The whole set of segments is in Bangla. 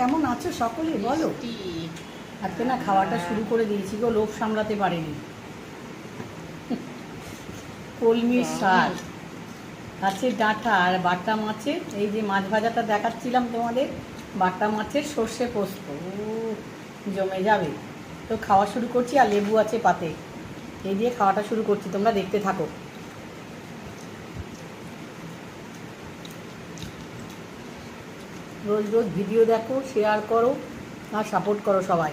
কেমন আছো সকলে বলো। আজকে না খাওয়াটা শুরু করে দিয়েছি গো লোভ সামলাতে পারিনি। কলমির শাক আছে ডাঁটা আর বাটা মাছের এই যে মাছ ভাজাটা দেখাচ্ছিলাম তোমাদের বাটা মাছের সর্ষে পোস্ত। জমে যাবে। তো খাওয়া শুরু করছি আর লেবু আছে পাতে। এই দিয়ে খাওয়াটা শুরু করছি তোমরা দেখতে থাকো। রোজ রোজ ভিডিও দেখো শেয়ার করো, আর সাপোর্ট করো সবাই।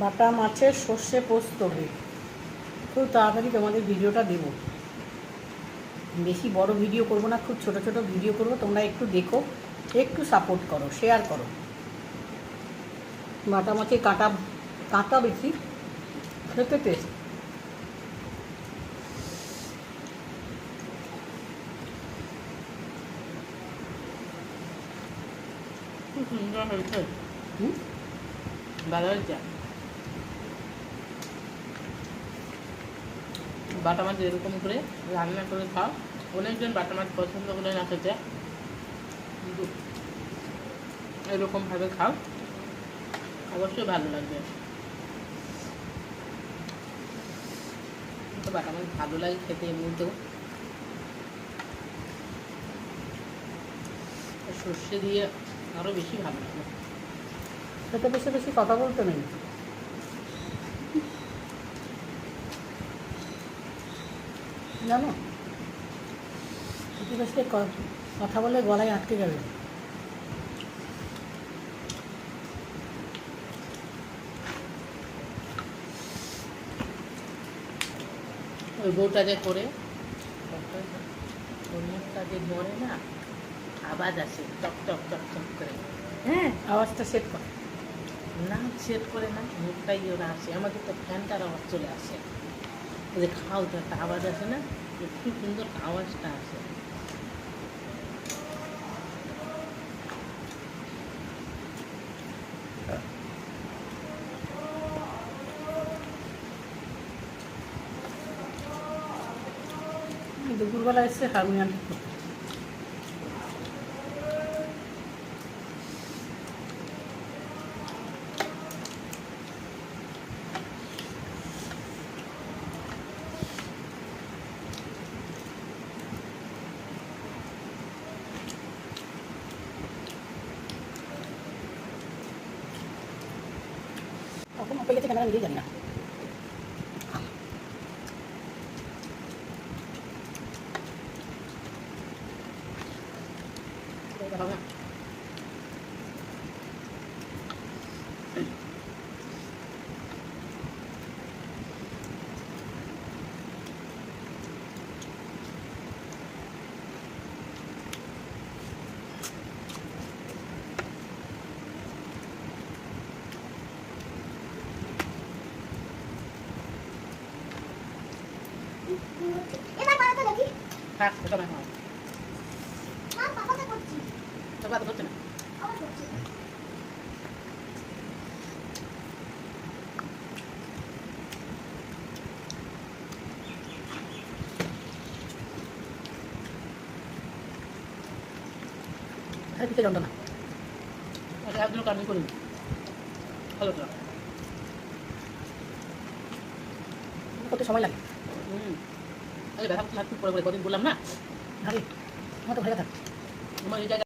বাটা মাছের সর্ষে পোস্ত খুব তাড়াতাড়ি তোমাদের ভিডিওটা দেব। বেশি বড় ভিডিও করব না, খুব ছোট ছোট ভিডিও করব, তোমরা একটু দেখো, একটু সাপোর্ট করো শেয়ার করো। বাটা মাছের কাঁটা কাঁটা বেশি খেতে টেস্ট খুব সুন্দর হয়েছে। হুম? ভালো হয়েছে? বাটা মাছ এরকম করে রান্না করে খাও। অনেকজন বাটা মাছ পছন্দ করে না খেতে। এরকমভাবে খাও। অবশ্যই ভালো লাগবে। তো বাটা মাছ ভালো লাগে খেতে এমনিতেও। সর্ষে দিয়ে আরও বেশি ভালো লাগে। খেতে বেশি বেশি কথা বলতে নেই। জানো? খেতে বেশি কথা বলে গলায় আটকে যাবে। বউটা যে করে। মুখটা যে মরে না আওয়াজ আসে টক টক টক টক করে। হ্যাঁ? আওয়াজটা সেট করে। না সেট করে না মুখটাই ওরা আসে। আমাদের তো ফ্যানটার আওয়াজ চলে আসে। যে খাও তো একটা আওয়াজ আসে না খুব সুন্দর আওয়াজটা আসে। দুপুরবেলা এসছে হারমোনিয়াম কখন ওপে গেছে ক্যামেরা নিজেই জানি না এটা হবে না। এবার বানাতে দেখি থাক ওটা না হয় মা পাপাকে করছি তোর কথা না। পিঠে যন্ত্রণা করিনি। ভালো তো। কত সময় লাগে। হুম। আরে ব্যথা হাত পরে পরে কদিন বললাম না। আরে তো ভয় থাক তোমার এই জায়গায়